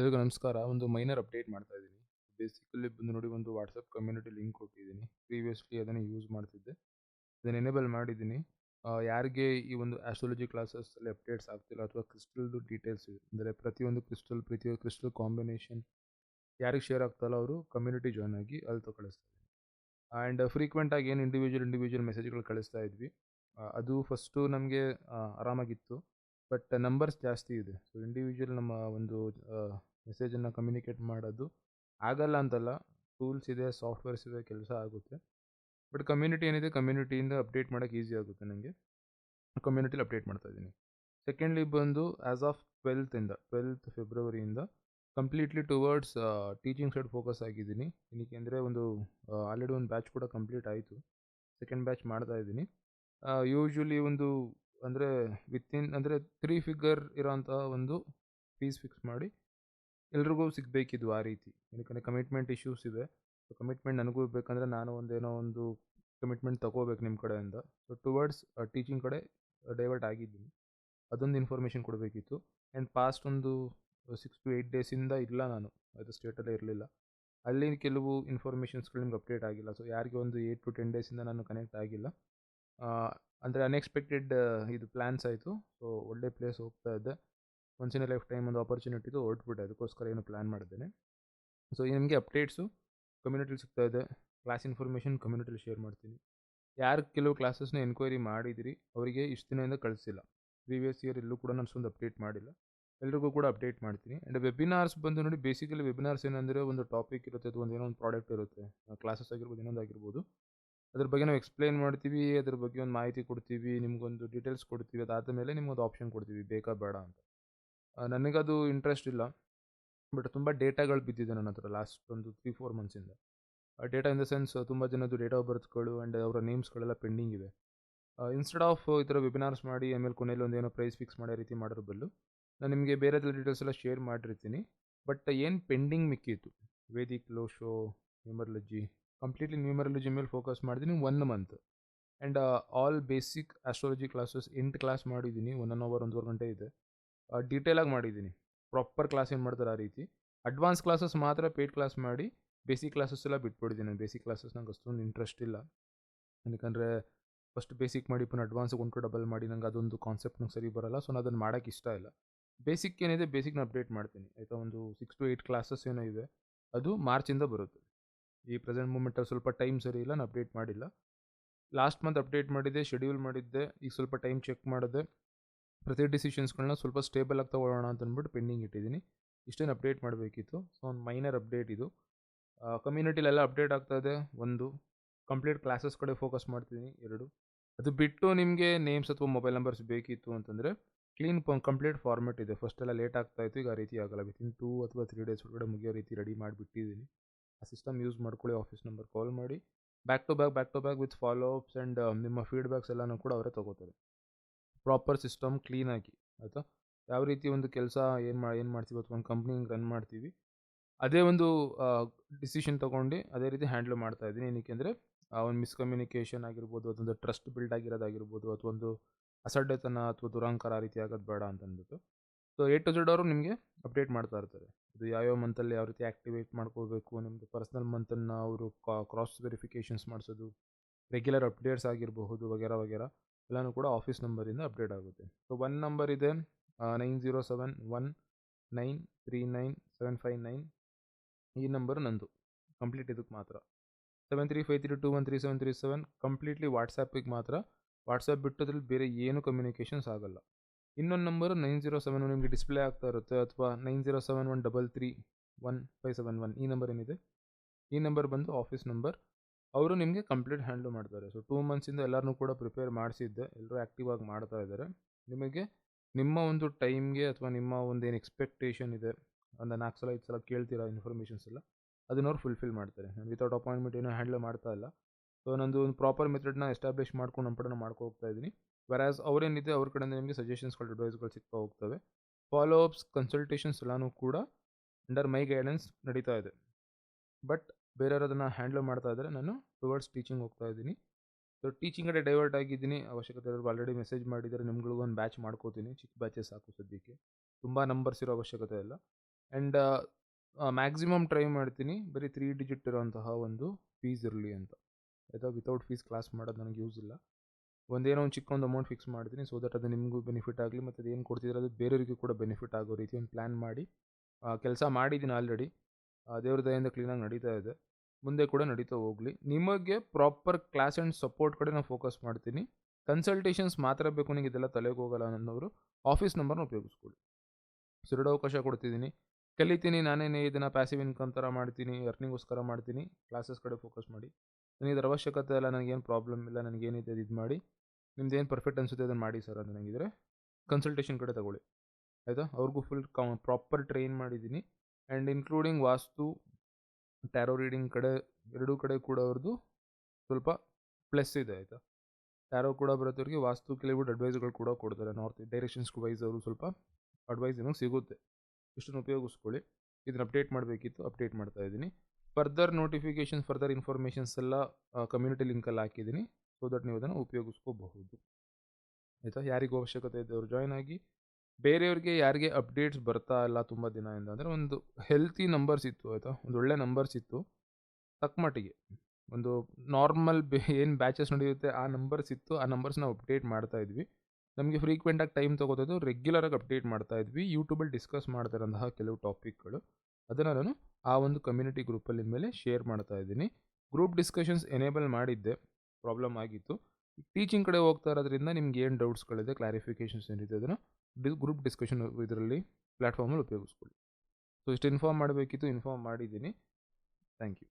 ಎಲ್ರಿಗೂ ನಮಸ್ಕಾರ. ಒಂದು ಮೈನರ್ ಅಪ್ಡೇಟ್ ಮಾಡ್ತಾ ಇದ್ದೀನಿ. ಬೇಸಿಕಲಿ ಬಂದು ನೋಡಿ ಒಂದು ವಾಟ್ಸಪ್ ಕಮ್ಯುನಿಟಿ ಲಿಂಕ್ ಕೊಟ್ಟಿದ್ದೀನಿ. ಪ್ರೀವಿಯಸ್ಲಿ ಅದನ್ನು ಯೂಸ್ ಮಾಡ್ತಿದ್ದೆ. ಅದನ್ನು ಎನೇಬಲ್ ಮಾಡಿದ್ದೀನಿ. ಯಾರಿಗೆ ಈ ಒಂದು ಆಸ್ಟ್ರಾಲಜಿ ಕ್ಲಾಸಸ್ಸಲ್ಲಿ ಅಪ್ಡೇಟ್ಸ್ ಆಗ್ತಿಲ್ಲ ಅಥವಾ ಕ್ರಿಸ್ಟಲ್ದು ಡೀಟೇಲ್ಸ್ ಅಂದರೆ ಪ್ರತಿಯೊಂದು ಕ್ರಿಸ್ಟಲ್ ಪ್ರತಿಯೊಂದು ಕ್ರಿಸ್ಟಲ್ ಕಾಂಬಿನೇಷನ್ ಯಾರಿಗೆ ಶೇರ್ ಆಗ್ತಲ್ಲ ಅವರು ಕಮ್ಯುನಿಟಿ ಜಾಯ್ನ್ ಆಗಿ ಅಲ್ಲಿ ತೊ ಕಳಿಸ್ತಾ ಇದ್ದೀನಿ. ಆ್ಯಂಡ್ ಫ್ರೀಕ್ವೆಂಟಾಗಿ ಏನು ಇಂಡಿವಿಜುವಲ್ ಇಂಡಿವಿಜುವಲ್ ಮೆಸೇಜ್ಗಳು ಕಳಿಸ್ತಾ ಇದ್ವಿ ಅದು ಫಸ್ಟು ನಮಗೆ ಆರಾಮಾಗಿತ್ತು. ಬಟ್ ನಂಬರ್ಸ್ ಜಾಸ್ತಿ ಇದೆ. ಸೊ ಇಂಡಿವಿಜುವಲ್ ನಮ್ಮ ಒಂದು ಮೆಸೇಜನ್ನು ಕಮ್ಯುನಿಕೇಟ್ ಮಾಡೋದು ಆಗಲ್ಲ ಅಂತಲ್ಲ. ಟೂಲ್ಸ್ ಇದೆ, ಸಾಫ್ಟ್ವೇರ್ಸ್ ಇದೆ, ಕೆಲಸ ಆಗುತ್ತೆ. ಬಟ್ ಕಮ್ಯುನಿಟಿ ಏನಿದೆ ಕಮ್ಯುನಿಟಿಯಿಂದ ಅಪ್ಡೇಟ್ ಮಾಡೋಕ್ಕೆ ಈಸಿ ಆಗುತ್ತೆ ನನಗೆ. ಕಮ್ಯುನಿಟಿಲಿ ಅಪ್ಡೇಟ್ ಮಾಡ್ತಾ ಇದ್ದೀನಿ. ಸೆಕೆಂಡ್ಲಿ ಬಂದು ಆ್ಯಸ್ ಆಫ್ ಟ್ವೆಲ್ತಿಂದ twelfth ಫೆಬ್ರವರಿಯಿಂದ completely towards teaching side focus ಆಗಿದ್ದೀನಿ. ಏನಕ್ಕೆ ಅಂದರೆ ಒಂದು ಆಲ್ರೆಡಿ ಒಂದು ಬ್ಯಾಚ್ ಕೂಡ ಕಂಪ್ಲೀಟ್ ಆಯಿತು. ಸೆಕೆಂಡ್ ಬ್ಯಾಚ್ ಮಾಡ್ತಾ ಇದ್ದೀನಿ. ಯೂಶ್ವಲಿ ಒಂದು ಅಂದರೆ ವಿತಿನ್ ಅಂದರೆ ತ್ರೀ ಫಿಗರ್ ಇರೋಂಥ ಒಂದು ಫೀಸ್ ಫಿಕ್ಸ್ ಮಾಡಿ ಎಲ್ರಿಗೂ ಸಿಗಬೇಕಿದ್ವು ಆ ರೀತಿ. ಯಾಕಂದರೆ ಕಮಿಟ್ಮೆಂಟ್ ಇಶ್ಯೂಸ್ ಇದೆ. ಸೊ ಕಮಿಟ್ಮೆಂಟ್ ನನಗೂ ಬೇಕಂದರೆ ನಾನು ಒಂದೇನೋ ಒಂದು ಕಮಿಟ್ಮೆಂಟ್ ತಗೋಬೇಕು ನಿಮ್ಮ ಕಡೆಯಿಂದ. ಸೊ ಟುವರ್ಡ್ಸ್ ಟೀಚಿಂಗ್ ಕಡೆ ಡೈವರ್ಟ್ ಆಗಿದ್ದೀನಿ. ಅದೊಂದು ಇನ್ಫಾರ್ಮೇಷನ್ ಕೊಡಬೇಕಿತ್ತು. ಆ್ಯಂಡ್ ಪಾಸ್ಟ್ ಒಂದು ಸಿಕ್ಸ್ ಟು ಏಯ್ಟ್ ಡೇಸಿಂದ ಇಲ್ಲ ನಾನು ಅದು ಸ್ಟೇಟಲ್ಲೇ ಇರಲಿಲ್ಲ. ಅಲ್ಲಿ ಕೆಲವು ಇನ್ಫಾರ್ಮೇಷನ್ಸ್ಗಳು ನಿಮ್ಗೆ ಅಪ್ಡೇಟ್ ಆಗಿಲ್ಲ. ಸೊ ಯಾರಿಗೆ ಒಂದು ಏಯ್ಟ್ ಟು ಟೆನ್ ಡೇಸಿಂದ ನಾನು ಕನೆಕ್ಟ್ ಆಗಿಲ್ಲ. ಅಂದರೆ ಅನ್ಎಕ್ಸ್ಪೆಕ್ಟೆಡ್ ಇದು ಪ್ಲ್ಯಾನ್ಸ್ ಆಯಿತು. ಸೊ ಒಳ್ಳೆ ಪ್ಲೇಸ್ ಹೋಗ್ತಾ ಇದ್ದೆ. ಒನ್ಸ್ ಇನ್ ಲೈಫ್ ಟೈಮ್ ಒಂದು ಆಪರ್ಚುನಿಟಿದು ಹೊರಟ್ಬಿಟ್ಟೆ. ಅದಕ್ಕೋಸ್ಕರ ಏನು ಪ್ಲ್ಯಾನ್ ಮಾಡಿದ್ದೇನೆ ಸೊ ನಿಮಗೆ ಅಪ್ಡೇಟ್ಸು ಕಮ್ಯುನಿಟಿಲಿ ಸಿಗ್ತಾ ಇದೆ. ಕ್ಲಾಸ್ ಇನ್ಫಾರ್ಮೇಷನ್ ಕಮ್ಯುನಿಟಿಲಿ ಶೇರ್ ಮಾಡ್ತೀನಿ. ಯಾರು ಕೆಲವು ಕ್ಲಾಸಸ್ನ ಎನ್ಕ್ವೈರಿ ಮಾಡಿದಿರಿ, ಅವರಿಗೆ ಇಷ್ಟು ದಿನದಿಂದ ಕಳಿಸಿಲ್ಲ. ಪ್ರೀವಿಯಸ್ ಇಯರ್ ಎಲ್ಲೂ ಕೂಡ ನಾನು ಅಷ್ಟೊಂದು ಅಪ್ಡೇಟ್ ಮಾಡಿಲ್ಲ. ಎಲ್ರಿಗೂ ಕೂಡ ಅಪ್ಡೇಟ್ ಮಾಡ್ತೀನಿ. ಆ್ಯಂಡ್ ವೆಬಿನಾರ್ಸ್ ಬಂದು ನೋಡಿ ಬೇಸಿಕಲಿ ವೆಬಿನಾರ್ಸ್ ಏನಂದರೆ ಒಂದು ಟಾಪಿಕ್ ಇರುತ್ತೆ ಅಥವಾ ಒಂದು ಏನೋ ಒಂದು ಪ್ರಾಡಕ್ಟ್ ಇರುತ್ತೆ. ಕ್ಲಾಸಸ್ ಆಗಿರ್ಬೋದು ಇನ್ನೊಂದು ಆಗಿರ್ಬೋದು. ಅದ್ರ ಬಗ್ಗೆ ನಾವು ಎಕ್ಸ್ಪ್ಲೇನ್ ಮಾಡ್ತೀವಿ. ಅದ್ರ ಬಗ್ಗೆ ಒಂದು ಮಾಹಿತಿ ಕೊಡ್ತೀವಿ. ನಿಮ್ಗೊಂದು ಡೀಟೇಲ್ಸ್ ಕೊಡ್ತೀವಿ. ಅದಾದ ಮೇಲೆ ನಿಮ್ಗೊಂದು ಆಪ್ಷನ್ ಕೊಡ್ತೀವಿ, ಬೇಕಾ ಬೇಡ ಅಂತ. ನನಗದು ಇಂಟ್ರೆಸ್ಟ್ ಇಲ್ಲ. ಬಟ್ ತುಂಬ ಡೇಟಾಗಳು ಬಿದ್ದಿದೆ ನನ್ನ ಹತ್ರ ಲಾಸ್ಟ್ ಒಂದು ತ್ರೀ ಫೋರ್ ಮಂತ್ಸಿಂದ. ಡೇಟಾ ಇನ್ ದ ಸೆನ್ಸ್ ತುಂಬ ಜನದ್ದು ಡೇಟ್ ಆಫ್ ಬರ್ತ್ಗಳು ಆ್ಯಂಡ್ ಅವರ ನೇಮ್ಸ್ಗಳೆಲ್ಲ ಪೆಂಡಿಂಗ್ ಇವೆ. ಇನ್ಸ್ಟೆಡ್ ಆಫ್ ಈ ಥರ ವೆಬಿನಾರ್ಸ್ ಮಾಡಿ ಆಮೇಲೆ ಕೊನೆಯಲ್ಲಿ ಒಂದೇನೋ ಪ್ರೈಸ್ ಫಿಕ್ಸ್ ಮಾಡೋ ರೀತಿ ಮಾಡೋದ್ರ ಬದಲು, ನಾನು ನಿಮಗೆ ಬೇರೆ ಡೀಟೇಲ್ಸ್ ಎಲ್ಲ ಶೇರ್ ಮಾಡಿರ್ತೀನಿ. ಬಟ್ ಏನು pending ಮಿಕ್ಕಿತ್ತು, Vedic Lo Shu numerology completely numerology ಮೇಲೆ ಫೋಕಸ್ ಮಾಡಿದ್ದೀನಿ one month. And all basic astrology classes ಎಂಟು ಕ್ಲಾಸ್ ಮಾಡಿದ್ದೀನಿ. ಒನ್ ಆನ್ ಅವರ್ ಒಂದೂವರೆ ಗಂಟೆ ಇದೆ. ಡೀಟೇಲಾಗಿ ಮಾಡಿದ್ದೀನಿ. ಪ್ರಾಪರ್ ಕ್ಲಾಸ್ ಏನು ಮಾಡ್ತಾರೆ ಆ ರೀತಿ. ಅಡ್ವಾನ್ಸ್ ಕ್ಲಾಸಸ್ ಮಾತ್ರ ಪೇಯ್ಡ್ ಕ್ಲಾಸ್ ಮಾಡಿ ಬೇಸಿಕ್ ಕ್ಲಾಸಸ್ ಎಲ್ಲ ಬಿಟ್ಬಿಟ್ಟಿದ್ದೀನಿ. ಬೇಸಿಕ್ ಕ್ಲಾಸಸ್ ನಂಗೆ ಅಷ್ಟೊಂದು ಇಂಟ್ರೆಸ್ಟ್ ಇಲ್ಲ. ಯಾಕಂದರೆ ಫಸ್ಟ್ ಬೇಸಿಕ್ ಮಾಡಿ, ಪುನಃ ಅಡ್ವಾನ್ಸಿಗೆ ಒಂದು ಡಬಲ್ ಮಾಡಿ, ನಂಗೆ ಅದೊಂದು ಕಾನ್ಸೆಪ್ಟ್ ನಂಗೆ ಸರಿ ಬರೋಲ್ಲ. ಸೊ ನಾನು ಅದನ್ನು ಮಾಡೋಕ್ಕೆ ಇಷ್ಟ ಇಲ್ಲ. ಬೇಸಿಕ್ ಏನಿದೆ ಬೇಸಿಕ್ನ ಅಪ್ಡೇಟ್ ಮಾಡ್ತೀನಿ ಆಯಿತಾ. ಒಂದು ಸಿಕ್ಸ್ ಟು ಏಯ್ಟ್ ಕ್ಲಾಸಸ್ ಏನೋ ಇದೆ. ಅದು ಮಾರ್ಚಿಂದ ಬರುತ್ತೆ. ಈ ಪ್ರೆಸೆಂಟ್ ಮೂಮೆಂಟಲ್ಲಿ ಸ್ವಲ್ಪ ಟೈಮ್ ಸರಿ ಇಲ್ಲ ನಾನು ಅಪ್ಡೇಟ್ ಮಾಡಿಲ್ಲ. ಲಾಸ್ಟ್ ಮಂತ್ ಅಪ್ಡೇಟ್ ಮಾಡಿದ್ದೆ, ಶೆಡ್ಯೂಲ್ ಮಾಡಿದ್ದೆ. ಈಗ ಸ್ವಲ್ಪ ಟೈಮ್ ಚೆಕ್ ಮಾಡಿದೆ. ಪ್ರತಿ ಡಿಸಿಷನ್ಸ್ಗಳನ್ನ ಸ್ವಲ್ಪ ಸ್ಟೇಬಲ್ ಆಗಿ ತೊಗೊಳ್ಳೋಣ ಅಂತ ಅಂದ್ಬಿಟ್ಟು ಪೆಂಡಿಂಗ್ ಇಟ್ಟಿದ್ದೀನಿ. ಇಷ್ಟೇನು ಅಪ್ಡೇಟ್ ಮಾಡಬೇಕಿತ್ತು. ಸೊ, ಒಂದು ಮೈನರ್ ಅಪ್ಡೇಟ್ ಇದು. ಕಮ್ಯುನಿಟಿಲೆಲ್ಲ ಅಪ್ಡೇಟ್ ಆಗ್ತಾ ಇದೆ, ಒಂದು. ಕಂಪ್ಲೀಟ್ ಕ್ಲಾಸಸ್ ಕಡೆ ಫೋಕಸ್ ಮಾಡ್ತಿದ್ದೀನಿ, ಎರಡು. ಅದು ಬಿಟ್ಟು ನಿಮಗೆ ನೇಮ್ಸ್ ಅಥವಾ ಮೊಬೈಲ್ ನಂಬರ್ಸ್ ಬೇಕಿತ್ತು ಅಂತಂದರೆ, ಕ್ಲೀನ್ ಕಂಪ್ಲೀಟ್ ಫಾರ್ಮೆಟ್ ಇದೆ. ಫಸ್ಟೆಲ್ಲ ಲೇಟ್ ಆಗ್ತಾಯಿತ್ತು. ಈಗ ಆ ರೀತಿ ಆಗಲ್ಲ. ವಿತಿನ್ ಟೂ ಅಥವಾ ತ್ರೀ ಡೇಸ್ ಒಳಗಡೆ ಮುಗಿಯೋ ರೀತಿ ರೆಡಿ ಮಾಡಿಬಿಟ್ಟಿದ್ದೀನಿ. ಆ ಸಿಸ್ಟಮ್ ಯೂಸ್ ಮಾಡ್ಕೊಳ್ಳಿ ಆಫೀಸ್ ನಂಬರ್ ಕಾಲ್ ಮಾಡಿ. Back to back back to back with follow ups and ನಿಮ್ಮ ಫೀಡ್ಬ್ಯಾಕ್ಸ್ ಎಲ್ಲನೂ ಕೂಡ ಅವರೇ ತೊಗೋತಾರೆ. ಪ್ರಾಪರ್ ಸಿಸ್ಟಮ್ ಕ್ಲೀನಾಗಿ ಆಯಿತಾ. ಯಾವ ರೀತಿ ಒಂದು ಕೆಲಸ ಏನು ಮಾ, ಏನು ಮಾಡ್ತೀವಿ ಅಥವಾ ಒಂದು ಕಂಪ್ನಿ ರನ್ ಮಾಡ್ತೀವಿ. ಅದೇ ಒಂದು ಡಿಸಿಷನ್ ತೊಗೊಂಡು ಅದೇ ರೀತಿ ಹ್ಯಾಂಡಲ್ ಮಾಡ್ತಾ ಇದ್ದೀನಿ. ಏನಕ್ಕೆ ಅಂದರೆ ಒಂದು ಮಿಸ್ಕಮ್ಯುನಿಕೇಷನ್ ಆಗಿರ್ಬೋದು, ಅದೊಂದು ಟ್ರಸ್ಟ್ ಬಿಲ್ಡ್ ಆಗಿರೋದಾಗಿರ್ಬೋದು, ಅಥವಾ ಒಂದು ಅಸಡ್ಡೆತನ ಅಥವಾ ದುರಂಕಾರ ಆ ರೀತಿ ಆಗೋದು ಬೇಡ ಅಂತ ಅಂದ್ಬಿಟ್ಟು. ಸೊ ಎ ಟು ಝೆಡ್ ಅವರು ನಿಮಗೆ ಅಪ್ಡೇಟ್ ಮಾಡ್ತಾ ಇರ್ತಾರೆ. ಇದು ಯಾವ್ಯಾವ ಮಂತಲ್ಲಿ ಯಾವ ರೀತಿ ಆ್ಯಕ್ಟಿವೇಟ್ ಮಾಡ್ಕೋಬೇಕು. ನಿಮ್ಮದು ಪರ್ಸನಲ್ ಮಂತನ್ನು ಅವರು ಕ್ರಾಸ್ ವೆರಿಫಿಕೇಷನ್ಸ್ ಮಾಡಿಸೋದು. ರೆಗ್ಯುಲರ್ ಅಪ್ಡೇಟ್ಸ್ ಆಗಿರಬಹುದು, ವಗೇರಾ ವಗೇರಾ, ಎಲ್ಲನೂ ಕೂಡ ಆಫೀಸ್ ನಂಬರಿಂದ ಅಪ್ಡೇಟ್ ಆಗುತ್ತೆ. ಸೊ ಒನ್ ನಂಬರ್ ಇದೆ nine zero seven one nine three nine seven five nine ಈ ನಂಬರ್ ನಂದು. ಕಂಪ್ಲೀಟ್ ಇದಕ್ಕೆ ಮಾತ್ರ. Seven three five three two one three seven three seven completely ವಾಟ್ಸಾಪಿಗೆ ಮಾತ್ರ. ವಾಟ್ಸಾಪ್ ಬಿಟ್ಟದ್ರಲ್ಲಿ ಬೇರೆ ಏನು ಕಮ್ಯುನಿಕೇಷನ್ಸ್ ಆಗಲ್ಲ. ಇನ್ನೊಂದು ನಂಬರು ನೈನ್ ಜೀರೋ ಸೆವೆನ್ ನಿಮಗೆ ಡಿಸ್ಪ್ಲೇ ಆಗ್ತಾ ಇರುತ್ತೆ ಅಥವಾ nine zero seven one double three one five seven one ಈ ನಂಬರ್ ಏನಿದೆ ಈ ನಂಬರ್ ಬಂದು ಆಫೀಸ್ ನಂಬರ್. ಅವರು ನಿಮಗೆ ಕಂಪ್ಲೀಟ್ ಹ್ಯಾಂಡಲ್ ಮಾಡ್ತಾರೆ. ಸೊ ಟೂ ಮಂತ್ಸಿಂದ ಎಲ್ಲರನ್ನೂ ಕೂಡ ಪ್ರಿಪೇರ್ ಮಾಡಿಸಿದ್ದೆ. ಎಲ್ಲರೂ ಆ್ಯಕ್ಟಿವ್ ಆಗಿ ಮಾಡ್ತಾ ಇದ್ದಾರೆ. ನಿಮಗೆ ನಿಮ್ಮ ಒಂದು ಟೈಮ್ಗೆ ಅಥವಾ ನಿಮ್ಮ ಒಂದೇನು ಎಕ್ಸ್ಪೆಕ್ಟೇಷನ್ ಇದೆ. ಒಂದು ನಾಲ್ಕು ಸಲ, ಐದು ಸಲ ಕೇಳ್ತೀರಾ ಇನ್ಫಾರ್ಮೇಷನ್ಸ್ ಎಲ್ಲ ಅದನ್ನ ಅವ್ರು ಫುಲ್ಫಿಲ್ ಮಾಡ್ತಾರೆ. ನಾನು ವಿತೌಟ್ ಅಪಾಯಿಂಟ್ಮೆಂಟ್ ಏನೂ ಹ್ಯಾಂಡಲ್ ಮಾಡ್ತಾ ಇಲ್ಲ. ಸೊ ನಂದು ಒಂದು ಪ್ರಾಪರ್ ಮೆಥಡ್ನ ಎಸ್ಟಾಬ್ಲಿಷ್ ಮಾಡ್ಕೊಂಡು ನಮ್ಮ ಪಡೆನ ಮಾಡ್ಕೊ ಹೋಗ್ತಾ ಇದ್ದೀನಿ. ವೆರಾಸ್ ಅವರೇನಿದೆ ಅವ್ರ ಕಡೆಯಿಂದ ನಿಮಗೆ ಸಜೆಷನ್ಸ್ಗಳು ಅಡ್ವೈಸ್ಗಳು ಸಿಗ್ತಾ ಹೋಗ್ತವೆ. ಫಾಲೋ ಅಪ್ಸ್ ಕನ್ಸಲ್ಟೇಷನ್ಸ್ ಎಲ್ಲನೂ ಕೂಡ ಅಂಡರ್ ಮೈ ಗೈಡೆನ್ಸ್ ನಡೀತಾ ಇದೆ. ಬಟ್ ಬೇರೆಯವರು ಅದನ್ನು ಹ್ಯಾಂಡಲ್ ಮಾಡ್ತಾ ಇದ್ದರೆ ನಾನು ಟುವರ್ಡ್ಸ್ ಟೀಚಿಂಗ್ ಹೋಗ್ತಾ ಇದ್ದೀನಿ. ಸೊ ಟೀಚಿಂಗ್ ಕಡೆ ಡೈವರ್ಟ್ ಆಗಿದ್ದೀನಿ. ಅವಶ್ಯಕತೆ ಇರೋರು ಆಲ್ರೆಡಿ ಮೆಸೇಜ್ ಮಾಡಿದರೆ ನಿಮ್ಗಳಿಗೂ ಒಂದು ಬ್ಯಾಚ್ ಮಾಡ್ಕೋತೀನಿ. ಚಿಕ್ಕ ಬ್ಯಾಚಸ್ ಸಾಕು ಸದ್ಯಕ್ಕೆ. ತುಂಬ ನಂಬರ್ಸ್ ಇರೋ ಅವಶ್ಯಕತೆ ಇಲ್ಲ. ಆ್ಯಂಡ್ ಮ್ಯಾಕ್ಸಿಮಮ್ ಟ್ರೈ ಮಾಡ್ತೀನಿ ಬರೀ ತ್ರೀ ಡಿಜಿಟ್ ಇರೋಂತಹ ಒಂದು ಫೀಸ್ ಇರಲಿ ಅಂತ ಆಯಿತಾ ವಿತೌಟ್ ಫೀಸ್ ಕ್ಲಾಸ್ ಮಾಡೋದು ನನಗೆ ಯೂಸ್ ಇಲ್ಲ ಒಂದೇನೋ ಒಂದು ಚಿಕ್ಕ ಒಂದು ಅಮೌಂಟ್ ಫಿಕ್ಸ್ ಮಾಡ್ತೀನಿ ಸೊ ದಟ್ ಅದು ನಿಮಗೂ ಬೆನಿಫಿಟ್ ಆಗಲಿ, ಮತ್ತು ಅದು ಏನು ಕೊಡ್ತಿದ್ರೆ ಅದು ಬೇರೆಯವರಿಗೂ ಕೂಡ ಬೆನಿಫಿಟ್ ಆಗೋ ರೀತಿ ಒಂದು ಪ್ಲ್ಯಾನ್ ಮಾಡಿ ಕೆಲಸ ಮಾಡಿದ್ದೀನಿ ಆಲ್ರೆಡಿ ದೇವ್ರ ದಯಿಂದ ಕ್ಲೀನಾಗಿ ನಡೀತಾ ಇದೆ. ಮುಂದೆ ಕೂಡ ನಡೀತಾ ಹೋಗಲಿ. ನಿಮಗೆ ಪ್ರಾಪರ್ ಕ್ಲಾಸ್ ಆ್ಯಂಡ್ ಸಪೋರ್ಟ್ ಕಡೆ ನಾನು ಫೋಕಸ್ ಮಾಡ್ತೀನಿ. ಕನ್ಸಲ್ಟೇಷನ್ಸ್ ಮಾತ್ರ ಬೇಕು ನಿಮಗೆ ಇದೆಲ್ಲ ತಲೆಗೆ ಹೋಗಲ್ಲ ಅನ್ನೋರು ಆಫೀಸ್ ನಂಬರ್ನ ಉಪಯೋಗಿಸ್ಕೊಳ್ಳಿ. ಸುರಡ ಅವಕಾಶ ಕೊಡ್ತಿದ್ದೀನಿ ಕಲಿತೀನಿ ನಾನೇನೇ, ಇದನ್ನು ಪ್ಯಾಸಿವ್ ಇನ್ಕಮ್ ಥರ ಮಾಡ್ತೀನಿ ಅರ್ನಿಂಗೋಸ್ಕರ ಮಾಡ್ತೀನಿ. ಕ್ಲಾಸಸ್ ಕಡೆ ಫೋಕಸ್ ಮಾಡಿ. ನನಗೆ ಇದರ ಅವಶ್ಯಕತೆ ಇಲ್ಲ, ನನಗೇನು ಪ್ರಾಬ್ಲಮ್ ಇಲ್ಲ, ನನಗೇನಿದೆ ಇದು ಮಾಡಿ. ನಿಮ್ದು ಏನು ಪರ್ಫೆಕ್ಟ್ ಅನಿಸುತ್ತೆ ಅದನ್ನು ಮಾಡಿ ಸರ್ ಅಂತ ನನಗಿದ್ರೆ ಕನ್ಸಲ್ಟೇಷನ್ ಕಡೆ ತಗೊಳ್ಳಿ. ಆಯಿತಾ? ಅವ್ರಿಗೂ ಫುಲ್ ಕೌ ಪ್ರಾಪರ್ ಟ್ರೈನ್ ಮಾಡಿದ್ದೀನಿ. And including vastu tarot reading ಕಡೆ, ಎರಡೂ ಕಡೆ ಕೂಡ ಅವ್ರದ್ದು ಸ್ವಲ್ಪ ಪ್ಲಸ್ ಇದೆ, ಆಯಿತಾ? ಟ್ಯಾರೋ ಕೂಡ ಬರೋದವ್ರಿಗೆ ವಾಸ್ತು ಕೆಲವು ಅಡ್ವೈಸ್ಗಳು ಕೂಡ ಕೊಡ್ತಾರೆ. ನಾರ್ತ್ ಡೈರೆಕ್ಷನ್ಸ್ ವೈಸ್ ಅವರು ಸ್ವಲ್ಪ ಅಡ್ವೈಸ್ ನಿಮಗೆ ಸಿಗುತ್ತೆ. ಇಷ್ಟನ್ನು ಉಪಯೋಗಿಸ್ಕೊಳ್ಳಿ. ಇದನ್ನು ಅಪ್ಡೇಟ್ ಮಾಡಬೇಕಿತ್ತು ಅಪ್ಡೇಟ್ ಮಾಡ್ತಾ ಇದ್ದೀನಿ. ಫರ್ದರ್ ನೋಟಿಫಿಕೇಷನ್ ಫರ್ದರ್ ಇನ್ಫಾರ್ಮೇಷನ್ಸ್ ಎಲ್ಲ ಕಮ್ಯುನಿಟಿ ಲಿಂಕಲ್ಲಿ ಹಾಕಿದ್ದೀನಿ. ಸೊ ದಟ್ ನೀವು ಅದನ್ನು ಉಪಯೋಗಿಸ್ಕೋಬಹುದು. ಆಯಿತಾ? ಯಾರಿಗೂ ಅವಶ್ಯಕತೆ ಇದ್ದವರು ಜಾಯ್ನ್ ಆಗಿ, ಬೇರೆಯವ್ರಿಗೆ ಯಾರಿಗೆ ಅಪ್ಡೇಟ್ಸ್ ಬರ್ತಾ ಇಲ್ಲ ತುಂಬ ದಿನದಿಂದ ಅಂದರೆ ಒಂದು ಹೆಲ್ತಿ ನಂಬರ್ಸ್ ಇತ್ತು, ಆಯಿತಾ? ಒಂದು ಒಳ್ಳೆ ನಂಬರ್ಸ್ ಇತ್ತು. ತಕ್ಕ ಮಟ್ಟಿಗೆ. ಒಂದು ನಾರ್ಮಲ್ ಬೇ, ಏನು ಬ್ಯಾಚಸ್ ನಡೆಯುತ್ತೆ, ಆ ನಂಬರ್ಸ್ ಇತ್ತು, ಆ ನಂಬರ್ಸ್ ನಾವು ಅಪ್ಡೇಟ್ ಮಾಡ್ತಾ ಇದ್ವಿ. ನಮಗೆ ಫ್ರೀಕ್ವೆಂಟಾಗಿ ಟೈಮ್ ತೊಗೋತದ್ದು ರೆಗ್ಯುಲರಾಗಿ ಅಪ್ಡೇಟ್ ಮಾಡ್ತಾ ಇದ್ವಿ. ಯೂಟ್ಯೂಬಲ್ಲಿ ಡಿಸ್ಕಸ್ ಮಾಡ್ತಿರೋಂತಹ ಕೆಲವು ಟಾಪಿಕ್ಗಳು ಅದನ್ನು ನಾನು ಆ ಒಂದು ಕಮ್ಯುನಿಟಿ ಗ್ರೂಪಲ್ಲಿ ಮೇಲೆ ಶೇರ್ ಮಾಡ್ತಾ ಇದ್ದೀನಿ. ಗ್ರೂಪ್ ಡಿಸ್ಕಷನ್ಸ್ ಎನೇಬಲ್ ಮಾಡಿದ್ದೆ. ಪ್ರಾಬ್ಲಮ್ ಆಗಿತ್ತು. ಟೀಚಿಂಗ್ ಕಡೆ ಹೋಗ್ತಾ ಇರೋದ್ರಿಂದ ನಿಮ್ಗೆ ಏನು ಡೌಟ್ಸ್ಗಳಿದೆ ಕ್ಲಾರಿಫಿಕೇಷನ್ಸ್ ಏನಿದೆ ಅದನ್ನು ಡಿಸ್ ಗ್ರೂಪ್ ಡಿಸ್ಕಷನ್ ಇದರಲ್ಲಿ ಪ್ಲ್ಯಾಟ್ಫಾರ್ಮಲ್ಲಿ ಉಪಯೋಗಿಸ್ಕೊಳ್ಳಿ. ಸೊ ಇಷ್ಟು ಇನ್ಫಾರ್ಮ್ ಮಾಡಬೇಕಿತ್ತು ಇನ್ಫಾರ್ಮ್ ಮಾಡಿದ್ದೀನಿ. Thank you